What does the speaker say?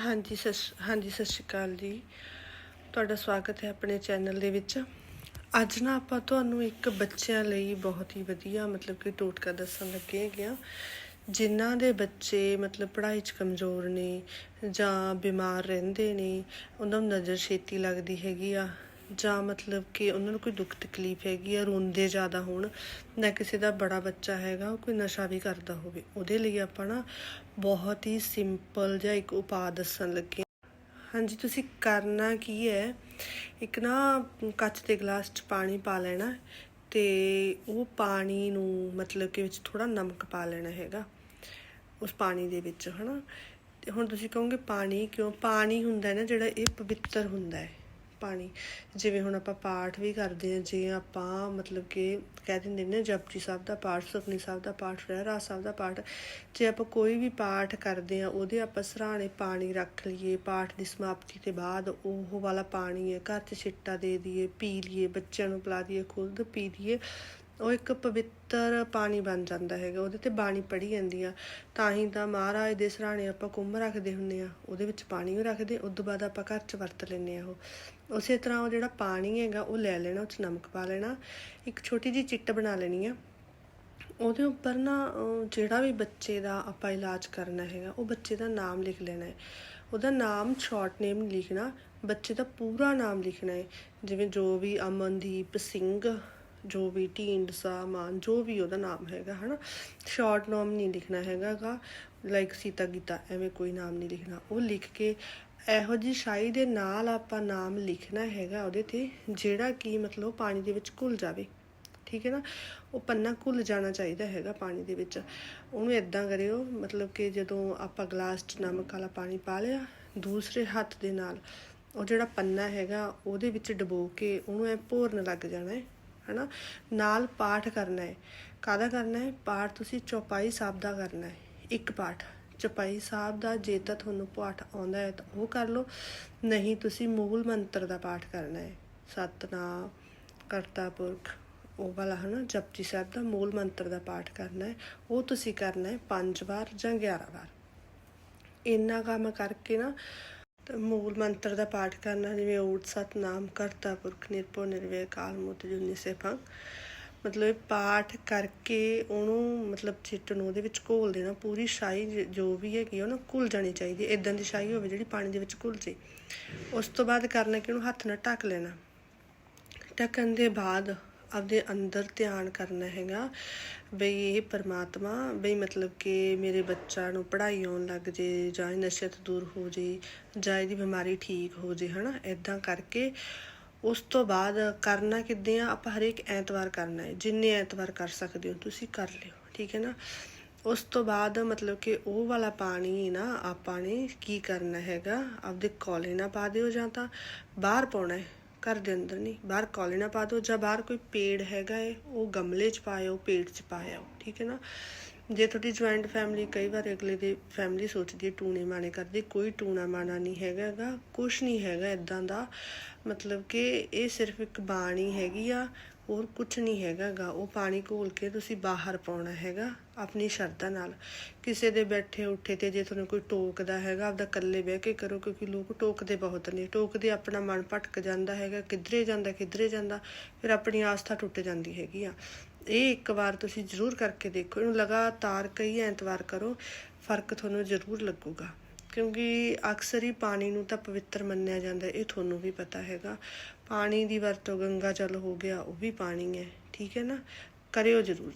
ਹਾਂਜੀ, ਸਤਿ ਹਾਂਜੀ, ਸਤਿ ਸ਼੍ਰੀ ਅਕਾਲ ਜੀ। ਤੁਹਾਡਾ ਸਵਾਗਤ ਹੈ ਆਪਣੇ ਚੈਨਲ ਦੇ ਵਿੱਚ। ਅੱਜ ਨਾ ਆਪਾਂ ਤੁਹਾਨੂੰ ਇੱਕ ਬੱਚਿਆਂ ਲਈ ਬਹੁਤ ਹੀ ਵਧੀਆ, ਮਤਲਬ ਕਿ ਟੋਟਕਾ ਦੱਸਣ ਲੱਗੇ ਹੈਗੇ ਆ ਜਿਨ੍ਹਾਂ ਦੇ ਬੱਚੇ, ਮਤਲਬ ਪੜ੍ਹਾਈ 'ਚ ਕਮਜ਼ੋਰ ਨੇ ਜਾਂ ਬਿਮਾਰ ਰਹਿੰਦੇ ਨੇ, ਉਹਨਾਂ ਨੂੰ ਨਜ਼ਰ ਛੇਤੀ ਲੱਗਦੀ ਹੈਗੀ ਆ। ਜਾਂ ਮਤਲਬ ਕਿ ਉਹਨਾਂ ਨੂੰ ਕੋਈ ਦੁੱਖ ਤਕਲੀਫ ਹੈਗੀ ਆ, ਰੋਂਦੇ ਜ਼ਿਆਦਾ ਹੋਣ, ਨਾ ਕਿਸੇ ਦਾ ਬੜਾ ਬੱਚਾ ਹੈਗਾ, ਉਹ ਕੋਈ ਨਸ਼ਾ ਵੀ ਕਰਦਾ ਹੋਵੇ, ਉਹਦੇ ਲਈ ਆਪਾਂ ਨਾ ਬਹੁਤ ਹੀ ਸਿੰਪਲ ਜਿਹਾ ਇੱਕ ਉਪਾਅ ਦੱਸਣ ਲੱਗੇ ਹਾਂ। ਹਾਂਜੀ, ਤੁਸੀਂ ਕਰਨਾ ਕੀ ਹੈ? ਇੱਕ ਨਾ ਕੱਚ ਦੇ ਗਲਾਸ 'ਚ ਪਾਣੀ ਪਾ ਲੈਣਾ ਤੇ ਉਹ ਪਾਣੀ ਨੂੰ ਮਤਲਬ ਕਿ ਵਿੱਚ ਥੋੜਾ ਨਮਕ ਪਾ ਲੈਣਾ ਹੈਗਾ, ਉਸ ਪਾਣੀ ਦੇ ਵਿੱਚ, ਹਨਾ? ਤੇ ਹੁਣ ਤੁਸੀਂ ਕਹੋਗੇ ਪਾਣੀ ਕਿਉਂ? ਪਾਣੀ ਹੁੰਦਾ ਹੈ ਨਾ ਜਿਹੜਾ ਇਹ ਪਵਿੱਤਰ ਹੁੰਦਾ ਹੈ। ਪਾਣੀ। ਜਿਵੇਂ ਹੁਣ ਆਪਾਂ ਪਾਠ ਵੀ ਕਰਦੇ ਹਾਂ ਜੇ ਆਪਾਂ ਮਤਲਬ ਕਿ ਕਹਿ ਦਿੰਦੇ ਨੇ ਜਪਜੀ ਸਾਹਿਬ ਦਾ ਪਾਠ ਸੁਖਨੀ ਸਾਹਿਬ ਦਾ ਪਾਠ ਰਹਿਰਾਸ ਸਾਹਿਬ ਦਾ ਪਾਠ। ਜੇ ਆਪਾਂ ਕੋਈ ਵੀ ਪਾਠ ਕਰਦੇ ਹਾਂ, ਉਹਦੇ ਆਪਾਂ ਸਰਾਣੇ ਪਾਣੀ ਰੱਖ ਲਈਏ, ਪਾਠ ਦੀ ਸਮਾਪਤੀ ਤੋਂ ਬਾਅਦ ਉਹ ਵਾਲਾ ਪਾਣੀ ਹੈ, ਘਰ 'ਚ ਛਿੱਟਾ ਦੇ ਦਈਏ, ਪੀ ਲਈਏ, ਬੱਚਿਆਂ ਨੂੰ ਪਿਲਾ ਦਈਏ, ਖੁਦ ਪੀ ਲਈਏ ਉਹ ਇੱਕ ਪਵਿੱਤਰ ਪਾਣੀ ਬਣ ਜਾਂਦਾ ਹੈਗਾ, ਉਹਦੇ ਤੇ ਬਾਣੀ ਪੜੀ ਜਾਂਦੀ ਆ। ਤਾਂ ਹੀ ਤਾਂ ਮਹਾਰਾਜ ਦੇ ਸਰਾਣੇ ਆਪਾਂ ਕੁੰਭ ਰੱਖਦੇ ਹੁੰਨੇ ਆ, ਉਹਦੇ ਵਿੱਚ ਪਾਣੀ ਵੀ ਰੱਖਦੇ, ਉਸ ਤੋਂ ਬਾਅਦ ਆਪਾਂ ਘਰ 'ਚ ਵਰਤ ਲੈਂਦੇ ਆ ਉਹ। ਉਸੇ ਤਰ੍ਹਾਂ ਉਹ ਜਿਹੜਾ ਪਾਣੀ ਹੈਗਾ, ਉਹ ਲੈ ਲੈਣਾ, ਉਹ 'ਚ ਨਮਕ ਪਾ ਲੈਣਾ, ਇੱਕ ਛੋਟੀ ਜਿਹੀ ਚਿੱਟ ਬਣਾ ਲੈਣੀ ਆ। ਉਹਦੇ ਉੱਪਰ ਨਾ ਜਿਹੜਾ ਵੀ ਬੱਚੇ ਦਾ ਆਪਾਂ ਇਲਾਜ ਕਰਨਾ ਹੈਗਾ, ਉਹ ਬੱਚੇ ਦਾ ਨਾਮ ਲਿਖ ਲੈਣਾ ਹੈ। ਉਹਦਾ ਨਾਮ ਸ਼ਾਰਟ ਨੇਮ ਲਿਖਣਾ, ਬੱਚੇ ਦਾ ਪੂਰਾ ਨਾਮ ਲਿਖਣਾ ਹੈ। ਜਿਵੇਂ ਜੋ ਵੀ ਅਮਨਦੀਪ ਸਿੰਘ ਜੋ ਵੀ ਢੀਂਡਸਾ ਮਾਨ ਜੋ ਵੀ ਉਹਦਾ ਨਾਮ ਹੈਗਾ, ਹਨਾ ਸ਼ਾਰਟ ਨਾਮ ਨਹੀਂ ਲਿਖਣਾ ਹੈਗਾਗਾ ਲਾਈਕ ਸੀਤਾ ਗੀਤਾ, ਐਵੇਂ ਕੋਈ ਨਾਮ ਨਹੀਂ ਲਿਖਣਾ। ਉਹ ਲਿਖ ਕੇ ਇਹੋ ਜੀ ਸ਼ਾਈ ਦੇ ਨਾਲ ਆਪਾਂ ਨਾਮ ਲਿਖਣਾ ਹੈਗਾ ਉਹਦੇ ਤੇ, ਜਿਹੜਾ ਕਿ ਮਤਲਬ ਪਾਣੀ ਦੇ ਵਿੱਚ ਘੁਲ ਜਾਵੇ। ਠੀਕ ਹੈ ਨਾ? ਉਹ ਪੰਨਾ ਘੁਲ ਜਾਣਾ ਚਾਹੀਦਾ ਹੈਗਾ ਪਾਣੀ ਦੇ ਵਿੱਚ। ਉਹਨੂੰ ਇਦਾਂ ਕਰਿਓ, ਮਤਲਬ ਕਿ ਜਦੋਂ ਆਪਾਂ ਗਲਾਸ 'ਚ ਨਮਕ ਵਾਲਾ ਪਾਣੀ ਪਾ ਲਿਆ, ਦੂਸਰੇ ਹੱਥ ਦੇ ਨਾਲ, ਉਹ ਜਿਹੜਾ ਪੰਨਾ ਹੈਗਾ, ਉਹਦੇ ਵਿੱਚ ਡਬੋ ਕੇ ਉਹਨੂੰ ਐ ਭੋਰਨ ਲੱਗ ਜਾਣਾ ਹੈ। ਹਨਾ? ਨਾਲ ਪਾਠ ਕਰਨਾ ਹੈ। ਕਾਹਦਾ ਕਰਨਾ ਹੈ? ਪਾਠ ਤੁਸੀਂ ਚੌਪਾਈ ਸਾਹਿਬ ਦਾ ਕਰਨਾ ਹੈ। ਇੱਕ ਪਾਠ। ਚੌਪਾਈ ਸਾਹਿਬ ਦਾ ਜੇ ਤਾਂ ਤੁਹਾਨੂੰ ਪਾਠ ਆਉਂਦਾ ਹੈ ਤਾਂ ਉਹ ਕਰ ਲਓ। ਨਹੀਂ, ਤੁਸੀਂ ਮੂਲ ਮੰਤਰ ਦਾ ਪਾਠ ਕਰਨਾ ਹੈ। ਸਤਨਾਮ, ਕਰਤਾ ਪੁਰਖ, ਉਹ ਵਾਲਾ ਹਨਾ? ਜਪਜੀ ਸਾਹਿਬ ਦਾ ਮੂਲ ਮੰਤਰ ਦਾ ਪਾਠ ਕਰਨਾ ਹੈ। ਉਹ ਤੁਸੀਂ ਕਰਨਾ ਹੈ 5 ਵਾਰ ਜਾਂ 11 ਵਾਰ। ਇੰਨਾ ਕੰਮ ਕਰਕੇ ਨਾ ਤੇ ਮੂਲ ਮੰਤਰ ਦਾ ਪਾਠ ਕਰਨਾ, ਜਿਵੇਂ ਓਟ ਸਤਨਾਮ, ਕਰਤਾ ਪੁਰਖ, ਨਿਰਭਉ, ਨਿਰਵੈਰ, ਕਾਲ ਮੂਰਤ ਜੁਨੀ, ਸੇਫਾਂ। ਮਤਲਬ ਇਹ ਪਾਠ ਕਰਕੇ ਉਹਨੂੰ, ਮਤਲਬ ਛਿੱਟ ਨੂੰ ਉਹਦੇ ਵਿੱਚ ਘੋਲ ਦੇਣਾ, ਪੂਰੀ ਸ਼ਾਈ ਜੋ ਵੀ ਹੈਗੀ ਆ ਉਹ ਨਾ ਘੁਲ ਜਾਣੀ ਚਾਹੀਦੀ। ਇਦਾਂ ਦੀ ਸ਼ਾਈ ਹੋਵੇ ਜਿਹੜੀ ਪਾਣੀ ਦੇ ਵਿੱਚ ਘੁਲ ਜੇ ਉਸ ਤੋਂ ਬਾਅਦ ਕਰਨਾ ਕਿ ਉਹਨੂੰ ਹੱਥ ਨਾਲ ਢੱਕ ਲੈਣਾ। ਢੱਕਣ ਦੇ ਬਾਅਦ ਆਪਦੇ ਅੰਦਰ ਧਿਆਨ ਕਰਨਾ ਹੈਗਾ। ਬਈ ਇਹ ਪਰਮਾਤਮਾ, ਬਈ ਮਤਲਬ ਕਿ ਮੇਰੇ ਬੱਚਾ ਨੂੰ ਪੜ੍ਹਾਈ ਆਉਣ ਲੱਗ ਜੇ ਜਾਂ ਇਹ ਨਸ਼ੇ ਤੋਂ ਦੂਰ ਹੋ ਜੇ ਜਾਂ ਇਹਦੀ ਬਿਮਾਰੀ ਠੀਕ ਹੋ ਜੇ, ਹਨਾ? ਇਦਾਂ ਕਰਕੇ ਉਸ ਤੋਂ ਬਾਅਦ ਕਰਨਾ ਕਿੱਦਾਂ ਆ? ਆਪਾਂ ਹਰੇਕ ਐਤਵਾਰ ਕਰਨਾ ਹੈ। ਜਿੰਨੇ ਐਤਵਾਰ ਕਰ ਸਕਦੇ ਹੋ, ਤੁਸੀਂ ਕਰ ਲਿਓ, ਠੀਕ ਹੈ ਨਾ? ਉਸ ਤੋਂ ਬਾਅਦ ਮਤਲਬ ਕਿ ਉਹ ਵਾਲਾ ਪਾਣੀ ਨਾ ਆਪਾਂ ਨੇ ਕੀ ਕਰਨਾ ਹੈਗਾ? ਆਪਦੇ ਕੋਲੇ ਨਾ ਪਾ ਦਿਓ ਜਾਂ ਤਾਂ ਬਾਹਰ ਪਾਉਣਾ ਹੈ। ਘਰ ਦੇ ਅੰਦਰ ਨਹੀਂ, ਬਾਹਰ ਕੋਲੇ ਨਾ ਪਾ ਦਿਓ ਜਾਂ ਬਾਹਰ ਕੋਈ ਪੇੜ ਹੈਗਾ ਏ, ਉਹ ਗਮਲੇ 'ਚ ਪਾਇਓ, ਪੇੜ 'ਚ ਪਾਇਓ, ਠੀਕ ਹੈ ਨਾ? ਜੇ ਤੁਹਾਡੀ ਜੁਆਇੰਟ ਫੈਮਿਲੀ ਕਈ ਵਾਰ ਅਗਲੇ ਦੀ ਫੈਮਿਲੀ ਸੋਚਦੀ ਹੈ ਟੂਣੇ ਮਾਣੇ ਕਰਦੀ, ਕੋਈ ਟੂਣਾ ਮਾਣਾ ਨਹੀਂ ਹੈਗਾਗਾ ਕੁਝ ਨਹੀਂ ਹੈਗਾ ਇਦਾਂ ਦਾ, ਮਤਲਬ ਕਿ ਇਹ ਸਿਰਫ ਇੱਕ ਬਾਣੀ ਹੈਗੀ ਆ ਹੋਰ ਕੁਝ ਨਹੀਂ ਹੈਗਾਗਾ। ਉਹ ਪਾਣੀ ਘੋਲ ਕੇ ਤੁਸੀਂ ਬਾਹਰ ਪਾਉਣਾ ਹੈਗਾ, ਆਪਣੀ ਸ਼ਰਧਾ ਨਾਲ। ਕਿਸੇ ਦੇ ਬੈਠੇ ਉੱਠੇ ਤੇ ਜੇ ਤੁਹਾਨੂੰ ਕੋਈ ਟੋਕਦਾ ਹੈਗਾ, ਆਪਦਾ ਇਕੱਲੇ ਬਹਿ ਕੇ ਕਰੋ, ਕਿਉਂਕਿ ਲੋਕ ਟੋਕਦੇ ਬਹੁਤ ਨੇ। ਟੋਕਦੇ ਆਪਣਾ ਮਨ ਭਟਕ ਜਾਂਦਾ ਹੈਗਾ, ਕਿੱਧਰੇ ਜਾਂਦਾ ਕਿੱਧਰੇ ਜਾਂਦਾ, ਫਿਰ ਆਪਣੀ ਆਸਥਾ ਟੁੱਟ ਜਾਂਦੀ ਹੈਗੀ ਆ। ਇਹ ਇੱਕ ਵਾਰ ਤੁਸੀਂ ਜ਼ਰੂਰ ਕਰਕੇ ਦੇਖੋ। ਇਹਨੂੰ ਲਗਾਤਾਰ ਕਈ ਐਤਵਾਰ ਕਰੋ, ਫ਼ਰਕ ਤੁਹਾਨੂੰ ਜ਼ਰੂਰ ਲੱਗੂਗਾ। ਕਿਉਂਕਿ ਅਕਸਰ ਹੀ ਪਾਣੀ ਨੂੰ ਤਾਂ ਪਵਿੱਤਰ ਮੰਨਿਆ ਜਾਂਦਾ, ਇਹ ਤੁਹਾਨੂੰ ਵੀ ਪਤਾ ਹੈਗਾ। ਪਾਣੀ ਦੀ ਵਰਤੋਂ ਗੰਗਾ ਜਲ ਹੋ ਗਿਆ, ਉਹ ਵੀ ਪਾਣੀ ਹੈ, ਠੀਕ ਹੈ ਨਾ? ਕਰਿਓ ਜ਼ਰੂਰ।